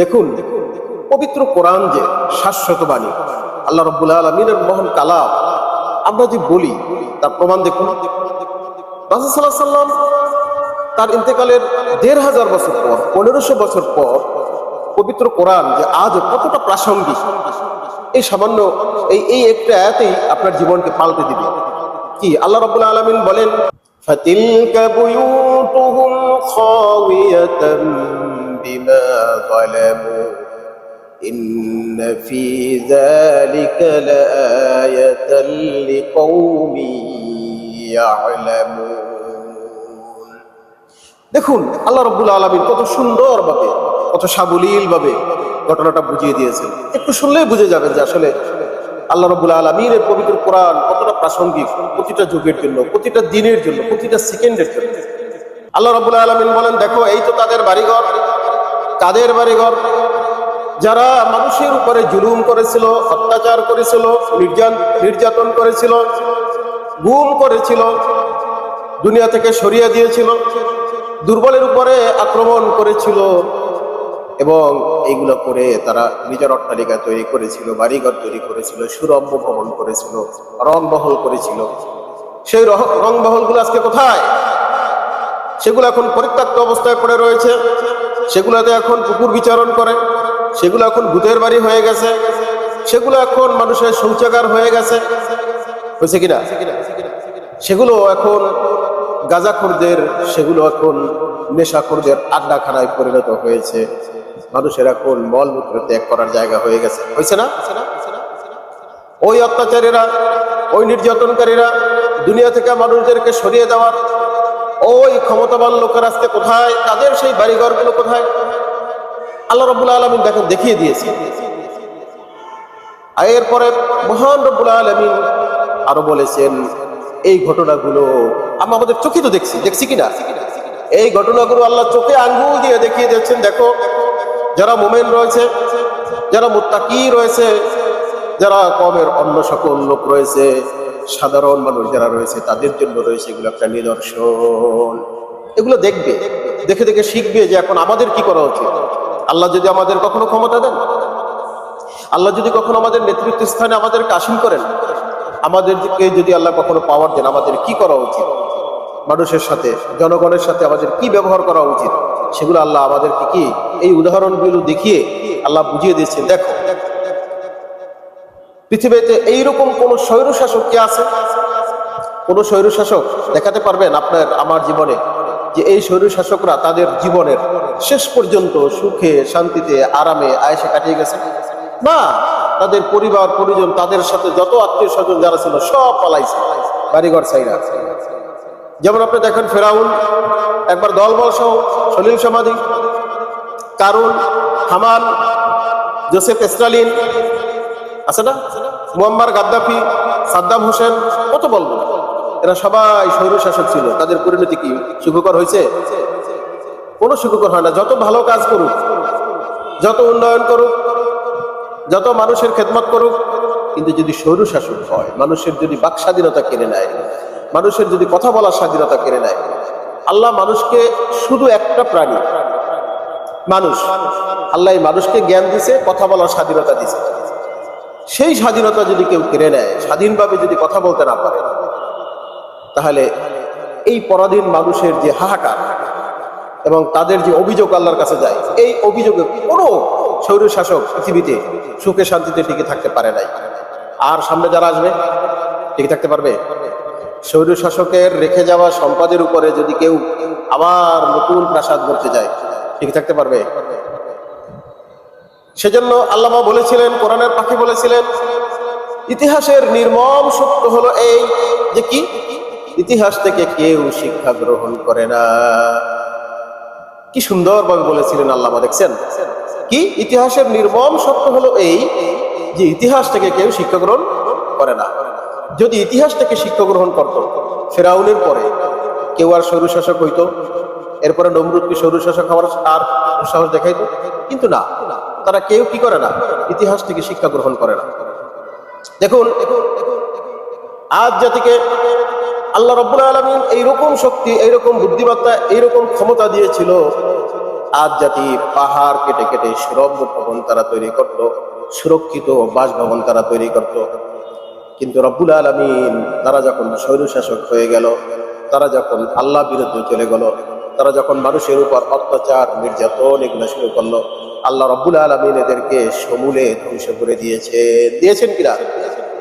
দেখুন, পবিত্র কোরআন যে শাশ্বত বাণী, আল্লাহ রব্বুল আলমিনের মহান কালাম, আমরা যে বলি, তার প্রমাণ দেখুন। রাসুসাল্লাহ সাল্লাম তার ইন্তেকালের দেড় হাজার বছর পর, পনেরোশো বছর পর পবিত্র কোরআন যে আজ কতটা প্রাসঙ্গিক, এই সামান্য এই এই একটা আয়াতেই আপনার জীবনকে পাল্টে দিবে। কি? আল্লাহ রবুল্লা আলমিন বলেন, ফাতিলকা বুয়ুতুহুম খাওয়াতাম بما ظلموا إن في ذلك لآية لقوم يعلمون দেখুন আল্লাহ রব্বুল আলমিন কত সুন্দরভাবে কত সাবলীল ভাবে ঘটনাটা বুঝিয়ে দিয়েছেন একটু শুনলেই বুঝে যাবেন যে আসলে আল্লাহ রব্বুল আলমিনের পবিত্র কোরআন কতটা প্রাসঙ্গিক প্রতিটা যুগের জন্য প্রতিটা দিনের জন্য প্রতিটা সেকেন্ডের জন্য আল্লাহ রব্বুল আলমিন বলেন দেখো এই তো তাদের বাড়িঘর তাদের বাড়িঘর? যারা মানুষের উপরে জুলুম করেছিল, অত্যাচার করেছিল নির্যাতন করেছিল, গুম করেছিল, দুনিয়া থেকে সরিয়ে দিয়েছিল, দুর্বলের উপরে আক্রমণ করেছিল এবং এইগুলো করে তারা নিজের অট্টালিকা তৈরি করেছিল, বাড়িঘর তৈরি করেছিল, সুরম্য ভবন করেছিল, রংবহল করেছিল। সেই রহ- রংবহলগুলো আজকে কোথায়? সেগুলো এখন পরিত্যক্ত অবস্থায় পড়ে রয়েছে। সেগুলোতে এখন কুকুর বিচারণ করে, সেগুলো এখন ভূতের বাড়ি হয়ে গেছে, সেগুলো এখন মানুষের শৌচাগার হয়ে গেছে। হয়েছে কিনা? সেগুলো এখন গাজাখোরদের, সেগুলো এখন নেশাখোরদের আড্ডাখানায় পরিণত হয়েছে। মানুষের এখন মলমূত্র ত্যাগ করার জায়গা হয়ে গেছে। হয়েছে না? ওই অত্যাচারীরা, ওই নির্যাতনকারীরা দুনিয়া থেকে মানুষদেরকে সরিয়ে দেওয়ার ওই ক্ষমতাবান লোকের আজকে কোথায়? তাদের সেই বাড়িঘরগুলো কোথায়? আল্লাহ রবুল্লা আলমিন দেখেন দেখিয়ে দিয়েছে আর এরপরে মহান রব্বুল আলমিন আরও বলেছেন, এই ঘটনাগুলো আমরা আমাদের চোখে তো দেখছি। দেখছি কিনা এই ঘটনাগুলো আল্লাহ চোখে আঙ্গুল দিয়ে দেখিয়ে দিচ্ছেন দেখো, যারা মোমেন রয়েছে, যারা মুত্তাকি রয়েছে, যারা কমের অন্য সকল লোক রয়েছে সাধারণ মানুষ যারা রয়েছে, তাদের জন্য রয়েছে এগুলো একটা নিদর্শন। এগুলো দেখবে, দেখে দেখে শিখবে যে এখন আমাদের কি করা উচিত? আল্লাহ যদি আমাদের কখনো ক্ষমতা দেন? আল্লাহ যদি কখনো আমাদের নেতৃত্ব স্থানে আমাদের আসীন করেন? আমাদেরকে যদি আল্লাহ কখনো পাওয়ার দেন, আমাদের কি করা উচিত? মানুষের সাথে, জনগণের সাথে আমাদের কি ব্যবহার করা উচিত? সেগুলো আল্লাহ আমাদেরকে কি? এই উদাহরণগুলো দেখিয়ে আল্লাহ বুঝিয়ে দিয়েছেন। দেখো পৃথিবীতে এইরকম কোন স্বৈরশাসক কি আছে? কোন স্বৈরশাসক? দেখাতে পারবেন আপনার, আমার জীবনে, যে এই স্বৈরশাসকরা তাদের জীবনের শেষ পর্যন্ত সুখে, শান্তিতে, আরামে আয়েসে কাটিয়ে গেছে। না, তাদের পরিবার, পরিজন, তাদের সাথে যত আত্মীয় স্বজন যারা ছিল, সব পালাইছে, বাড়িঘর সাইরা যেমন আপনি দেখেন ফেরাউন, একবার দলবল সহ সলিল সমাধি, কারুন, হামান, জোসেফ স্টালিন আছে না? মুয়াম্মার গাদ্দাফি, সাদ্দাম হোসেন, কত বলব? এরা সবাই স্বৈরশাসক ছিল। তাদের পরিণতি কি? সুখকর হয়েছে? কোনো সুখকর হয় না। যত ভালো কাজ করুক, যত উন্নয়ন করুক, যত মানুষের খেদমত করুক, কিন্তু যদি স্বৈরশাসক হয়, মানুষের যদি বাক স্বাধীনতা কেড়ে নেয়, মানুষের যদি কথা বলার স্বাধীনতা কেড়ে নেয়, আল্লাহ মানুষকে শুধু একটা প্রাণী, মানুষ। আল্লাহ মানুষকে জ্ঞান দিছে, কথা বলার স্বাধীনতা দিছে। সেই স্বাধীনতা যদি কেউ কেড়ে নেয়, স্বাধীনভাবে যদি কথা বলতে না পারে, তাহলে এই পরাধীন মানুষের যে হাহাকার এবং তাদের যে অভিযোগ আল্লাহর কাছে যায়, এই অভিযোগে কোনো স্বৈরশাসক পৃথিবীতে সুখে শান্তিতে টিকে থাকতে পারে নাই। আর সামনে যারা আসবে, টিকে থাকতে পারবে? স্বৈরশাসকের রেখে যাওয়া সম্পদের উপরে যদি কেউ আবার নতুন প্রাসাদ করতে যায়, টিকে থাকতে পারবে? সেজন্য আল্লামা বলেছিলেন, কোরআনের পাখি বলেছিলেন, ইতিহাসের নির্মম সত্য হলো এই যে কি? ইতিহাস থেকে কেউ শিক্ষা গ্রহণ করে না। কি সুন্দরভাবে বলেছিলেন আল্লামা, দেখছেন? কি? ইতিহাসের নির্মম সত্য হলো এই যে ইতিহাস থেকে কেউ শিক্ষা গ্রহণ করে না। যদি ইতিহাস থেকে শিক্ষা গ্রহণ করত, ফেরাউনের পরে কেউ আর স্বৈরশাসক হইতো, এরপরে নমরুদকে স্বৈরশাসক হওয়ার আর সাহস দেখাইতো, কিন্তু না। তারা কেউ কি করে না? ইতিহাস থেকে শিক্ষা গ্রহণ করে না। দেখুন, আজ জাতিকে আল্লাহ রব্বুল আলমিন এইরকম শক্তি এইরকম বুদ্ধিমত্তা এইরকম ক্ষমতা দিয়েছিল। আজ জাতি পাহাড় কেটে কেটে সুরম্য ভবন তারা তৈরি করত সুরক্ষিত বাসভবন তারা তৈরি করত কিন্তু রব্বুল আলমিন, তারা যখন স্বৈরশাসক হয়ে গেল, তারা যখন আল্লাহ বিরুদ্ধে চলে গেল, তারা যখন মানুষের উপর অত্যাচার, নির্যাতন এগুলো শুরু করল আল্লাহ রব্বুল আলমিন এদেরকে সমূলে ধ্বংস করে দিয়েছে দিয়েছেন কিনা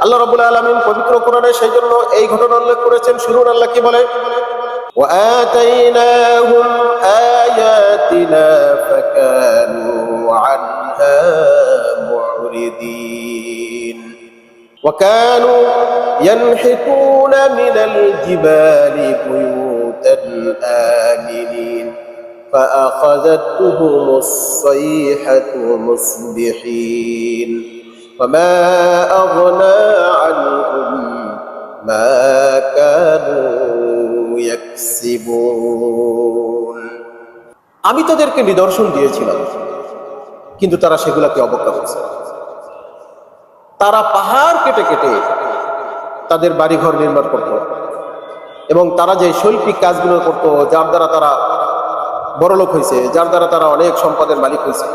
আল্লাহ রব্বুল আলমিন পবিত্র কোরআনে সেই জন্য এই ঘটনা উল্লেখ করেছেন শুনুন আল্লাহ কি বলে وآتيناهم آياتنا فكانوا عنها معرضين وكانوا ينحتون من الجبال بيوتا آمنين فأخذتهم الصيحة مصبحين وما أغنى عنهم ما كانوا يكسبون আমি তাদেরকে নিদর্শন দিয়েছিলাম কিন্তু তারা সেগুলোকে অবজ্ঞা করছে তারা পাহাড় কেটে কেটে তাদের বাড়িঘর নির্মাণ করত এবং তারা যে শৈল্পিক কাজগুলো করত যার দ্বারা তারা বড়লোক হয়েছে যার দ্বারা তারা অনেক সম্পদের মালিক হয়েছে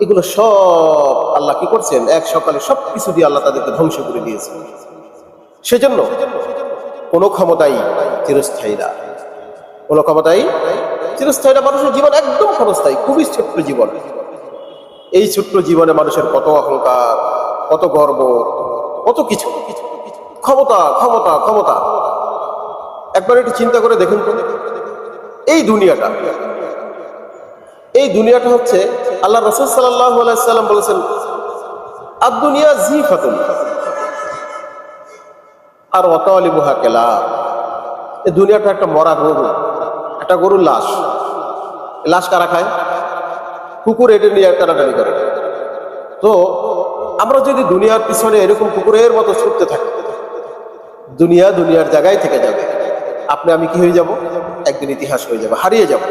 এগুলো সব আল্লাহ কি করছেন? এক সকালে সব কিছু দিয়ে আল্লাহ তাদেরকে ধ্বংস করে দিয়েছে। সেজন্য কোনো ক্ষমতাই চিরস্থায়ী না। কোনো ক্ষমতাই চিরস্থায়ী না, মানুষের জীবন একদম ক্ষণস্থায়ী, খুবই ছোট্ট জীবন। এই ছোট্ট জীবনে মানুষের কত অহংকার, কত গর্ব, কত কিছু। ক্ষমতা ক্ষমতা ক্ষমতা। একবার একটু চিন্তা করে দেখুন তো। এই দুনিয়াটা। এই দুনিয়াটা হচ্ছে আল্লাহ রসুল সাল্লাম বলেছেন আর দুনিয়া জি ফাতুন আর অতলিবুহা কেলা এই দুনিয়াটা একটা মরা গরু একটা গরুর লাশ। লাশ কারা খায়? কুকুর এটে নিয়ে টানাটানি করে। তো আমরা যদি দুনিয়ার পিছনে এরকম কুকুরের মতো ছুটতে থাকি, দুনিয়া দুনিয়ার জায়গায় থেকে যাবে। আপনি, আমি কি হয়ে যাব? একদিন ইতিহাস হয়ে যাবে হারিয়ে যাব।